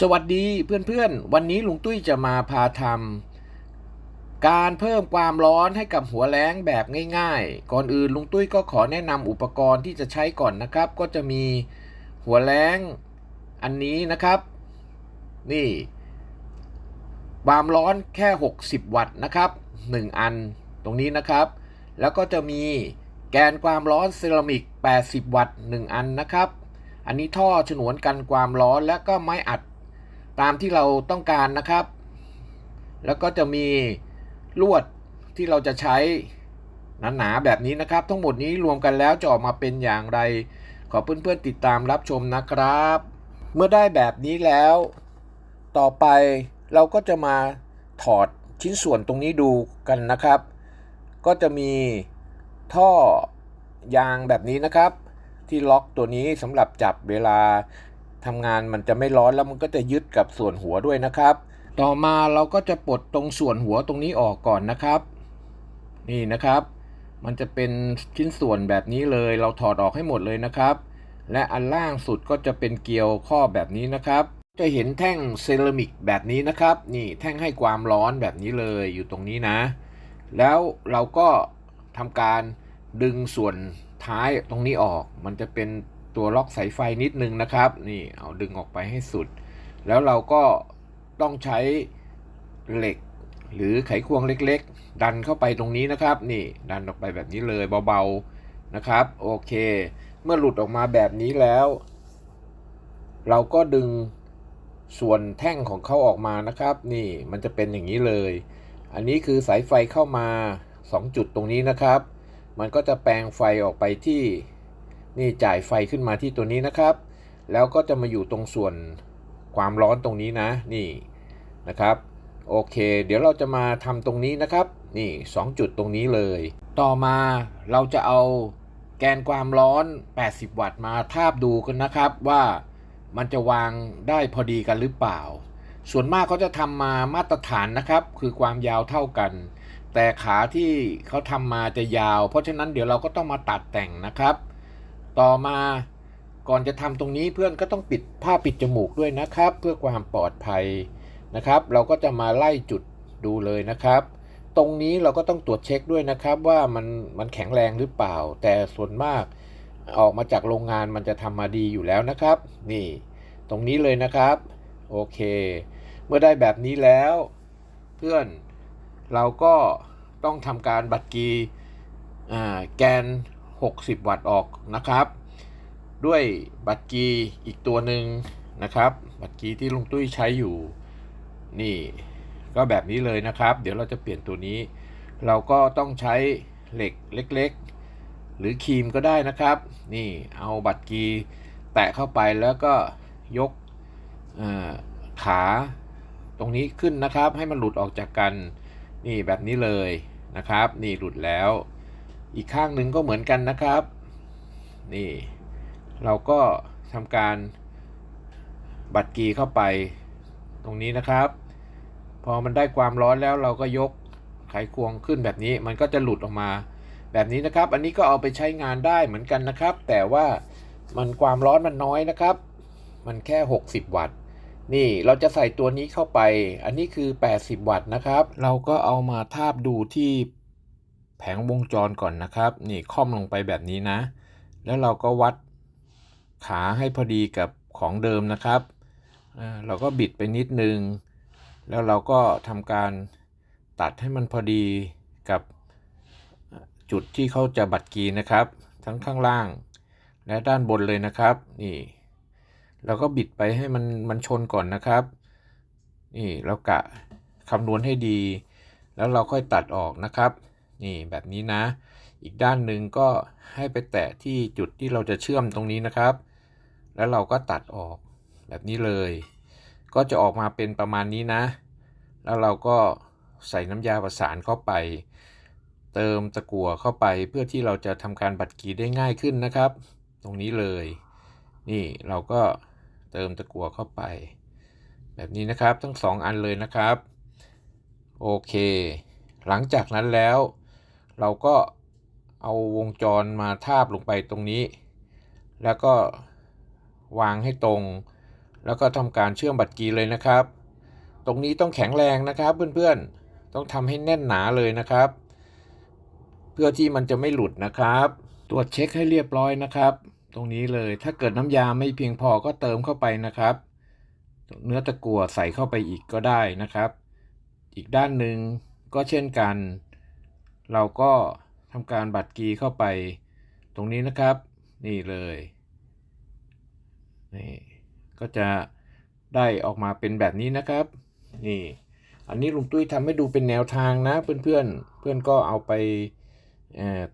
สวัสดีเพื่อนๆ วันนี้ลุงตุ้ยจะมาพาทำการเพิ่มความร้อนให้กับหัวแล้งแบบง่ายๆ ก่อนอื่นลุงตุ้ยก็ขอแนะนำอุปกรณ์ที่จะใช้ก่อนนะครับ ก็จะมีหัวแล้งอันนี้นะครับ นี่ ความร้อนแค่ 60 วัตต์นะครับ 1 อันตรงนี้นะครับ แล้วก็จะมีแกนความร้อนเซรามิก 80 วัตต์ 1 อันนะครับอันนี้ท่อฉนวนกันความร้อนและก็ไม้อัด ตามที่เราต้องการนะครับ แล้วก็จะมีลวดที่เราจะใช้หนาๆแบบนี้นะครับ ทั้งหมดนี้รวมกันแล้วจะออกมาเป็นอย่างไร ขอเพื่อนๆติดตามรับชมนะครับ เมื่อได้แบบนี้แล้ว ต่อไปเราก็จะมาถอดชิ้นส่วนตรงนี้ดูกันนะครับ ก็จะมีท่อยางแบบนี้นะครับ ที่ล็อกตัวนี้สำหรับจับเวลา ทำงานมันจะไม่ร้อนแล้วมันก็จะยึดกับส่วนหัวด้วยนะครับ ต่อมาเราก็จะปลดตรงส่วนหัวตรงนี้ออกก่อนนะครับ นี่นะครับ มันจะเป็นชิ้นส่วนแบบนี้เลย เราถอดออกให้หมดเลยนะครับ และอันล่างสุดก็จะเป็นเกลียวข้อแบบนี้นะครับ จะเห็นแท่งเซรามิกแบบนี้นะครับ นี่แท่งให้ความร้อนแบบนี้เลยอยู่ตรงนี้นะ แล้วเราก็ทำการดึงส่วนท้ายตรงนี้ออก มันจะเป็น ตัวล็อกสายไฟนิดนึงนะครับ นี่เอาดึงออกไปให้สุด แล้วเราก็ต้องใช้เหล็กหรือไขควงเล็กๆ ดันเข้าไปตรงนี้นะครับ นี่ดันออกไปแบบนี้เลยเบาๆนะครับ โอเค เมื่อหลุดออกมาแบบนี้แล้ว เราก็ดึงส่วนแท่งของเขาออกมานะครับ นี่มันจะเป็นอย่างนี้เลย อันนี้คือสายไฟเข้ามา 2 จุดตรงนี้นะครับ มันก็จะแปลงไฟออกไปที่ นี่จ่ายไฟขึ้นมาที่ตัวนี้นะครับ แล้วก็จะมาอยู่ตรงส่วนความร้อนตรงนี้นะ นี่นะครับโอเค เดี๋ยวเราจะมาทำตรงนี้นะครับ นี่ 2 จุดตรงนี้เลย ต่อมาเราจะเอาแกนความร้อน 80 วัตต์มาทาบดูกันนะครับว่ามันจะวางได้พอดีกันหรือเปล่า ส่วนมากเขาจะทำมามาตรฐานนะครับ คือความยาวเท่ากัน แต่ขาที่เขาทำมาจะยาว เพราะฉะนั้นเดี๋ยวเราก็ต้องมาตัดแต่งนะครับ ต่อมาก่อนจะทำตรงนี้เพื่อนก็ต้องปิดผ้าปิดจมูกด้วยนะครับ เพื่อความปลอดภัยนะครับ เราก็จะมาไล่จุดดูเลยนะครับ ตรงนี้เราก็ต้องตรวจเช็คด้วยนะครับว่ามันมันแข็งแรงหรือเปล่า แต่ส่วนมากออกมาจากโรงงานมันจะทำมาดีอยู่แล้วนะครับ นี่ ตรงนี้เลยนะครับ โอเค เมื่อได้แบบนี้แล้ว เพื่อนเราก็ต้องทำการบัตรกีแกน 60 วัตต์ออกนะครับ ด้วยบัตรกีอีกตัวหนึ่งนะครับ บัตรกีที่ลุงตุ้ยใช้อยู่ นี่ก็แบบนี้เลยนะครับ เดี๋ยวเราจะเปลี่ยนตัวนี้ เราก็ต้องใช้เหล็กเล็กๆ หรือครีมก็ได้นะครับ นี่เอาบัตรกีแตะเข้าไปแล้วก็ยกขาตรงนี้ขึ้นนะครับให้มันหลุดออกจากกัน นี่แบบนี้เลยนะครับ นี่หลุดแล้ว อีกข้างหนึ่งก็เหมือนกันนะครับ นี่ เราก็ทำการบัดกีเข้าไปตรงนี้นะครับ พอมันได้ความร้อนแล้วเราก็ยกไขควงขึ้นแบบนี้ มันก็จะหลุดออกมาแบบนี้นะครับ อันนี้ก็เอาไปใช้งานได้เหมือนกันนะครับ แต่ว่ามันความร้อนมันน้อยนะครับ มันแค่ 60 วัตต์ นี่เราจะใส่ตัวนี้เข้าไป อันนี้คือ 80 วัตต์นะครับ เราก็เอามาทาบดูที่ แผงวงจรก่อนนะครับ นี่ค่อมลงไปแบบนี้นะ แล้วเราก็วัดขาให้พอดีกับของเดิมนะครับ เราก็บิดไปนิดนึง แล้วเราก็ทำการตัดให้มันพอดีกับจุดที่เขาจะบัดกีนะครับ ทั้งข้างล่าง และด้านบนเลยนะครับ นี่เราก็บิดไปให้มันมันชนก่อนนะครับ นี่เรากะคำนวณให้ดี แล้วเราค่อยตัดออกนะครับ นี่แบบนี้นะ อีกด้านหนึ่งก็ให้ไปแตะที่จุดที่เราจะเชื่อมตรงนี้นะครับ แล้วเราก็ตัดออกแบบนี้เลย ก็จะออกมาเป็นประมาณนี้นะ แล้วเราก็ใส่น้ำยาประสานเข้าไป เติมตะกั่วเข้าไปเพื่อที่เราจะทำการบัดกีได้ง่ายขึ้นนะครับ ตรงนี้เลย นี่เราก็เติมตะกั่วเข้าไป แบบนี้นะครับทั้งสองอันเลยนะครับ โอเค หลังจากนั้นแล้ว เราก็เอาวงจรมาทาบลงไปตรงนี้ แล้วก็วางให้ตรง แล้วก็ทำการเชื่อมบัตรกีเลยนะครับ ตรงนี้ต้องแข็งแรงนะครับเพื่อนๆ ต้องทำให้แน่นหนาเลยนะครับ เพื่อที่มันจะไม่หลุดนะครับ ตรวจเช็คให้เรียบร้อยนะครับ ตรงนี้เลยถ้าเกิดน้ำยาไม่เพียงพอก็เติมเข้าไปนะครับ เนื้อตะกั่วใส่เข้าไปอีกก็ได้นะครับ อีกด้านหนึ่งก็เช่นกัน เราก็ทำการบัตรกีเข้าไปตรงนี้นะครับ นี่เลยนี่ก็จะได้ออกมาเป็นแบบนี้นะครับ นี่ อันนี้ลุงตุ้ยทำให้ดูเป็นแนวทางนะเพื่อนๆเพื่อนก็เอาไป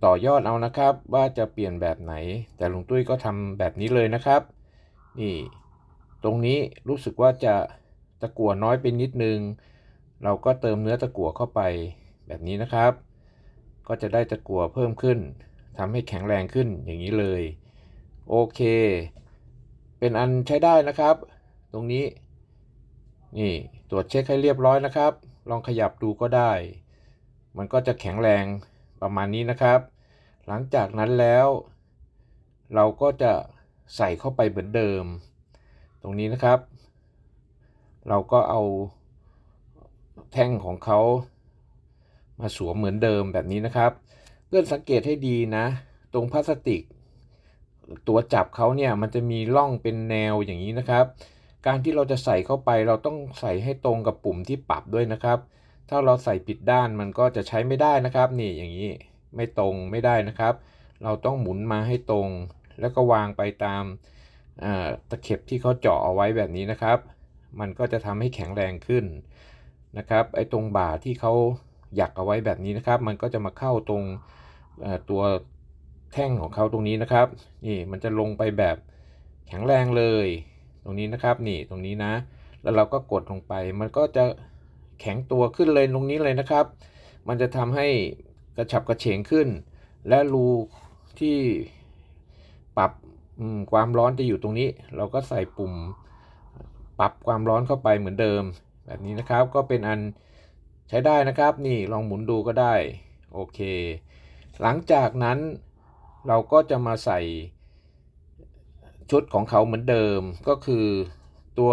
ต่อยอดเอานะครับ ว่าจะเปลี่ยนแบบไหน แต่ลุงตุ้ยก็ทำแบบนี้เลยนะครับ นี่ตรงนี้รู้สึกว่าจะตะกั่วน้อยไปนิดนึง เราก็เติมเนื้อตะกั่วเข้าไปแบบนี้นะครับ ก็จะได้ตะกั่วเพิ่มขึ้นทำให้แข็งแรงขึ้นอย่างนี้เลย โอเค เป็นอันใช้ได้นะครับ ตรงนี้ นี่ตรวจเช็คให้เรียบร้อยนะครับ ลองขยับดูก็ได้ มันก็จะแข็งแรงประมาณนี้นะครับ หลังจากนั้นแล้ว เราก็จะใส่เข้าไปเหมือนเดิม ตรงนี้นะครับ เราก็เอาแท่งของเขา มาสวมเหมือนเดิมแบบนี้นะครับ เพื่อนสังเกตให้ดีนะ ตรงพลาสติก ตัวจับเขาเนี่ยมันจะมีร่องเป็นแนวอย่างนี้นะครับ การที่เราจะใส่เข้าไปเราต้องใส่ให้ตรงกับปุ่มที่ปรับด้วยนะครับ ถ้าเราใส่ผิดด้านมันก็จะใช้ไม่ได้นะครับ นี่อย่างนี้ไม่ตรงไม่ได้นะครับ เราต้องหมุนมาให้ตรง แล้วก็วางไปตามาตะเข็บที่เขาเจาะเอาไว้แบบนี้นะครับ มันก็จะทำให้แข็งแรงขึ้นนะครับ ไอ้ตรงบ่าที่เขา หยักเอาไว้แบบนี้นะครับ มันก็จะมาเข้าตรงตัวแท่งของเขาตรงนี้นะครับ นี่มันจะลงไปแบบแข็งแรงเลย ตรงนี้นะครับ นี่ตรงนี้นะ แล้วเราก็กดลงไป มันก็จะแข็งตัวขึ้นเลยตรงนี้เลยนะครับ มันจะทำให้กระฉับกระเฉงขึ้น และรูที่ปรับความร้อนจะอยู่ตรงนี้ เราก็ใส่ปุ่มปรับความร้อนเข้าไปเหมือนเดิม แบบนี้นะครับ ก็เป็นอัน ช้ได้นะครับนี่ลองหมุนดูก็ได้โอเค หลังจากนั้นเราก็จะมาใส่ชุดของเขาเหมือนเดิม ก็คือตัว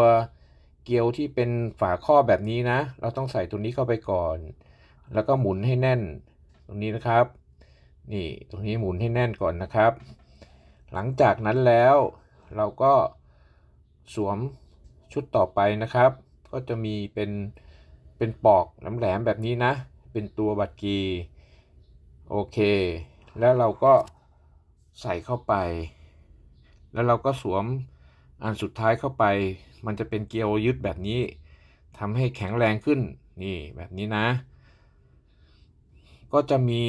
เกลียวที่เป็นฝาข้อแบบนี้นะ เราต้องใส่ตัวนี้เข้าไปก่อน แล้วก็หมุนให้แน่นตรงนี้นะครับ นี่ตรงนี้หมุนให้แน่นก่อนนะครับ หลังจากนั้นแล้วเราก็สวมชุดต่อไปนะครับ ก็จะมีเป็น เป็นปอกแหลมๆแบบนี้นะ เป็นตัวบัตรกีโอเค แล้วเราก็ใส่เข้าไป แล้วเราก็สวมอันสุดท้ายเข้าไป มันจะเป็นเกลียวยึดแบบนี้ทำให้แข็งแรงขึ้นนี่แบบนี้นะ ก็จะมี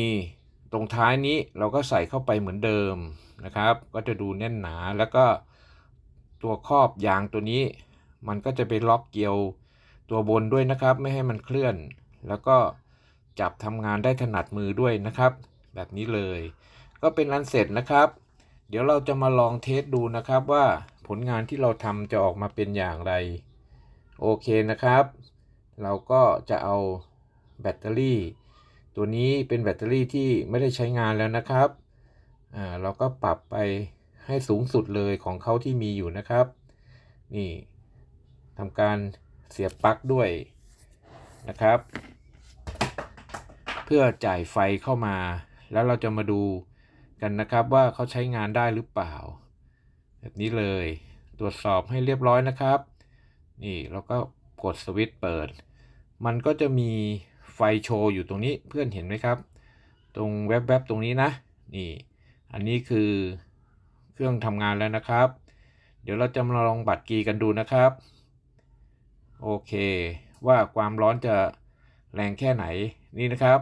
ตรงท้ายนี้เราก็ใส่เข้าไปเหมือนเดิมนะครับ ก็จะดูแน่นหนาแล้วก็ตัวครอบยางตัวนี้ มันก็จะไปล็อกเกลียว ตัวบนด้วยนะครับ ไม่ให้มันเคลื่อน แล้วก็จับทำงานได้ถนัดมือด้วยนะครับ แบบนี้เลย ก็เป็นอันเสร็จนะครับ เดี๋ยวเราจะมาลองเทสดูนะครับว่าผลงานที่เราทำจะออกมาเป็นอย่างไร โอเคนะครับ เราก็จะเอาแบตเตอรี่ ตัวนี้เป็นแบตเตอรี่ที่ไม่ได้ใช้งานแล้วนะครับอ่าเราก็ปรับไปให้สูงสุดเลยของเขาที่มีอยู่นะครับ นี่ทำการ เสียบปลั๊กด้วยนะครับ เพื่อจ่ายไฟเข้ามา แล้วเราจะมาดูกันนะครับว่าเขาใช้งานได้หรือเปล่า แบบนี้เลยตรวจสอบให้เรียบร้อยนะครับ นี่เราก็กดสวิตช์เปิด มันก็จะมีไฟโชว์อยู่ตรงนี้เพื่อนเห็นไหมครับ ตรงแวบๆตรงนี้นะ นี่ อันนี้คือเครื่องทำงานแล้วนะครับ เดี๋ยวเราจะมาลองบัตรกีกันดูนะครับ โอเค ว่าความร้อนจะแรงแค่ไหนนี่นะครับ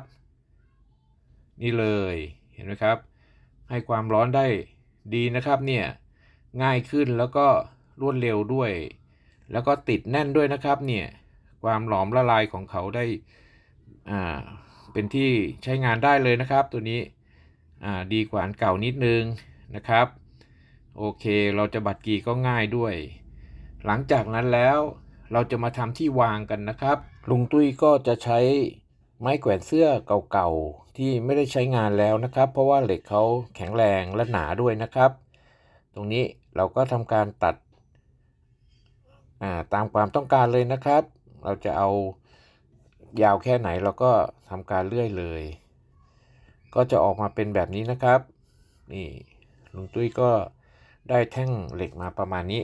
นี่เลยเห็นไหมครับ ให้ความร้อนได้ดีนะครับเนี่ยง่ายขึ้นแล้วก็รวดเร็วด้วย แล้วก็ติดแน่นด้วยนะครับเนี่ยความหลอมละลายของเขาได้อ่าเป็นที่ใช้งานได้เลยนะครับ ตัวนี้อ่าดีกว่าอันเก่านิดนึงนะครับ โอเคเราจะบัตรกีก็ง่ายด้วย หลังจากนั้นแล้ว เราจะมาทำที่วางกันนะครับ ลุงตุ้ยก็จะใช้ไม้แขวนเสื้อเก่าๆ ที่ไม่ได้ใช้งานแล้วนะครับ เพราะว่าเหล็กเขาแข็งแรงและหนาด้วยนะครับ ตรงนี้เราก็ทำการตัดาตามความต้องการเลยนะครับ เราจะเอายาวแค่ไหนเราก็ทำการเลื่อยเลย ก็จะออกมาเป็นแบบนี้นะครับ นี่ลุงตุ้ยก็ได้แท่งเหล็กมาประมาณนี้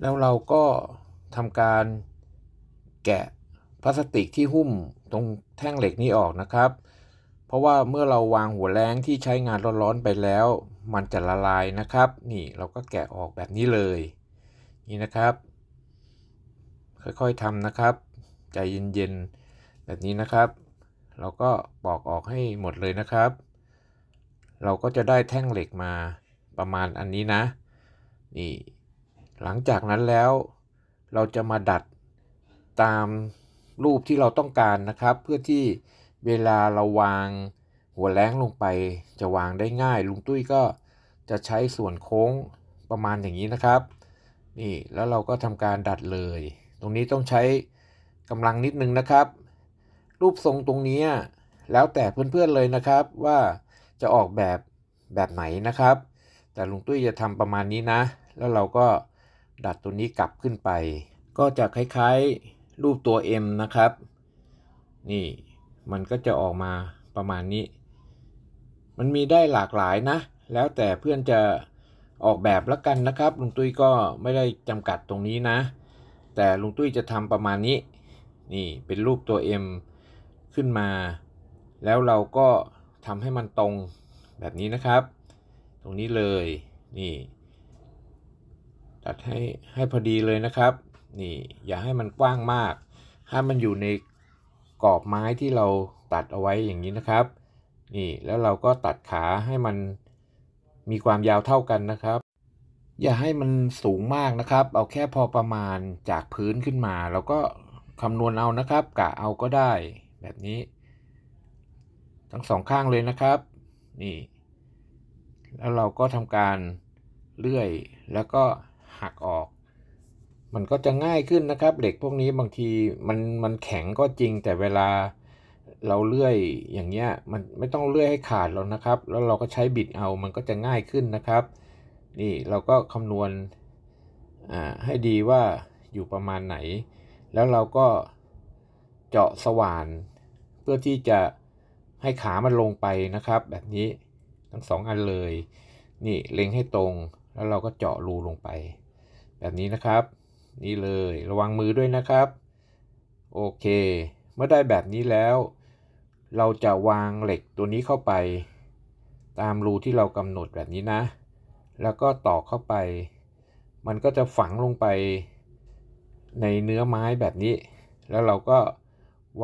แล้วเราก็ ทำการแกะพลาสติกที่หุ้มตรงแท่งเหล็กนี้ออกนะครับ เพราะว่าเมื่อเราวางหัวแรงที่ใช้งานร้อนๆไปแล้ว มันจะละลายนะครับ นี่เราก็แกะออกแบบนี้เลย นี่นะครับ ค่อยๆทำนะครับ ใจเย็นๆแบบนี้นะครับ เราก็ปอกออกให้หมดเลยนะครับ เราก็จะได้แท่งเหล็กมาประมาณอันนี้นะ นี่ หลังจากนั้นแล้ว เราจะมาดัดตามรูปที่เราต้องการนะครับ เพื่อที่เวลาเราวางหัวแล้งลงไปจะวางได้ง่าย ลุงตุ้ยก็จะใช้ส่วนโค้งประมาณอย่างนี้นะครับ นี่แล้วเราก็ทำการดัดเลย ตรงนี้ต้องใช้กำลังนิดนึงนะครับ รูปทรงตรงนี้แล้วแต่เพื่อนๆเลยนะครับว่าจะออกแบบแบบไหนนะครับ แต่ลุงตุ้ยจะทำประมาณนี้นะ แล้วเราก็ ดัดตัวนี้กลับขึ้นไป ก็จะคล้ายๆรูปตัว M นะครับ นี่มันก็จะออกมาประมาณนี้ มันมีได้หลากหลายนะ แล้วแต่เพื่อนจะออกแบบแล้วกันนะครับ ลุงตุ้ยก็ไม่ได้จำกัดตรงนี้นะ แต่ลุงตุ้ยจะทำประมาณนี้ นี่เป็นรูปตัว M ขึ้นมา แล้วเราก็ทำให้มันตรงแบบนี้นะครับ ตรงนี้เลย นี่ ตัดให้ให้พอดีเลยนะครับ นี่อย่าให้มันกว้างมาก ให้มันอยู่ในกรอบไม้ที่เราตัดเอาไว้อย่างนี้นะครับ นี่แล้วเราก็ตัดขาให้มันมีความยาวเท่ากันนะครับ อย่าให้มันสูงมากนะครับ เอาแค่พอประมาณจากพื้นขึ้นมาเราก็คำนวณเอานะครับกะเอาก็ได้แบบนี้ ทั้งสองข้างเลยนะครับ นี่ แล้วเราก็ทำการเลื่อยแล้วก็ หักออก มันก็จะง่ายขึ้นนะครับ เหล็กพวกนี้บางทีมันมันแข็งก็จริง แต่เวลาเราเลื่อยอย่างเงี้ยมันไม่ต้องเลื่อยให้ขาดแล้วนะครับ แล้วเราก็ใช้บิดเอามันก็จะง่ายขึ้นนะครับ นี่เราก็คำนวณให้ดีว่าอยู่ประมาณไหน แล้วเราก็เจาะสว่าน เพื่อที่จะให้ขามันลงไปนะครับ แบบนี้ทั้งสองอันเลย นี่เล็งให้ตรงแล้วเราก็เจาะรูลงไป แบบนี้นะครับ นี่เลยระวังมือด้วยนะครับ โอเค เมื่อได้แบบนี้แล้ว เราจะวางเหล็กตัวนี้เข้าไป ตามรูที่เรากำหนดแบบนี้นะ แล้วก็ตอกเข้าไป มันก็จะฝังลงไป ในเนื้อไม้แบบนี้ แล้วเราก็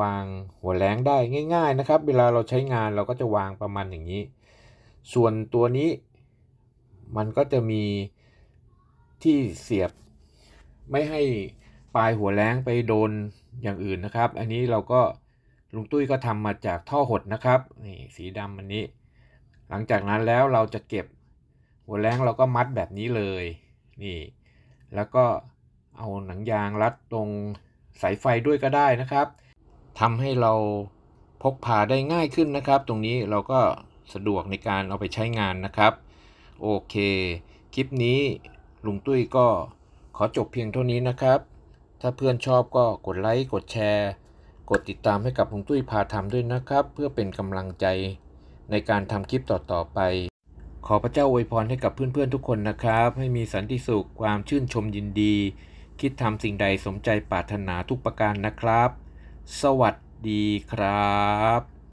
วางหัวแรงได้ง่าย ๆนะครับ เวลาเราใช้งานเราก็จะวางประมาณอย่างนี้ ส่วนตัวนี้มันก็จะมี ที่เสียบไม่ให้ปลายหัวแรงไปโดนอย่างอื่นนะครับ อันนี้เราก็ลุงตุ้ยก็ทำมาจากท่อหดนะครับนี่สีดำอันนี้ หลังจากนั้นแล้วเราจะเก็บหัวแรงเราก็มัดแบบนี้เลยนี่ แล้วก็เอาหนังยางรัดตรงสายไฟด้วยก็ได้นะครับทำให้เราพกพาได้ง่ายขึ้นนะครับ ตรงนี้เราก็สะดวกในการเอาไปใช้งานนะครับ โอเค คลิปนี้ ลุงตุ้ยก็ขอจบเพียงเท่านี้นะครับ ถ้าเพื่อนชอบก็กดไลค์กดแชร์ กดติดตามให้กับลุงตุ้ยพาทำด้วยนะครับ เพื่อเป็นกำลังใจในการทำคลิปต่อๆไป ขอพระเจ้าอวยพรให้กับเพื่อนๆทุกคนนะครับ ให้มีสันติสุขความชื่นชมยินดี คิดทำสิ่งใดสมใจปรารถนาทุกประการนะครับ สวัสดีครับ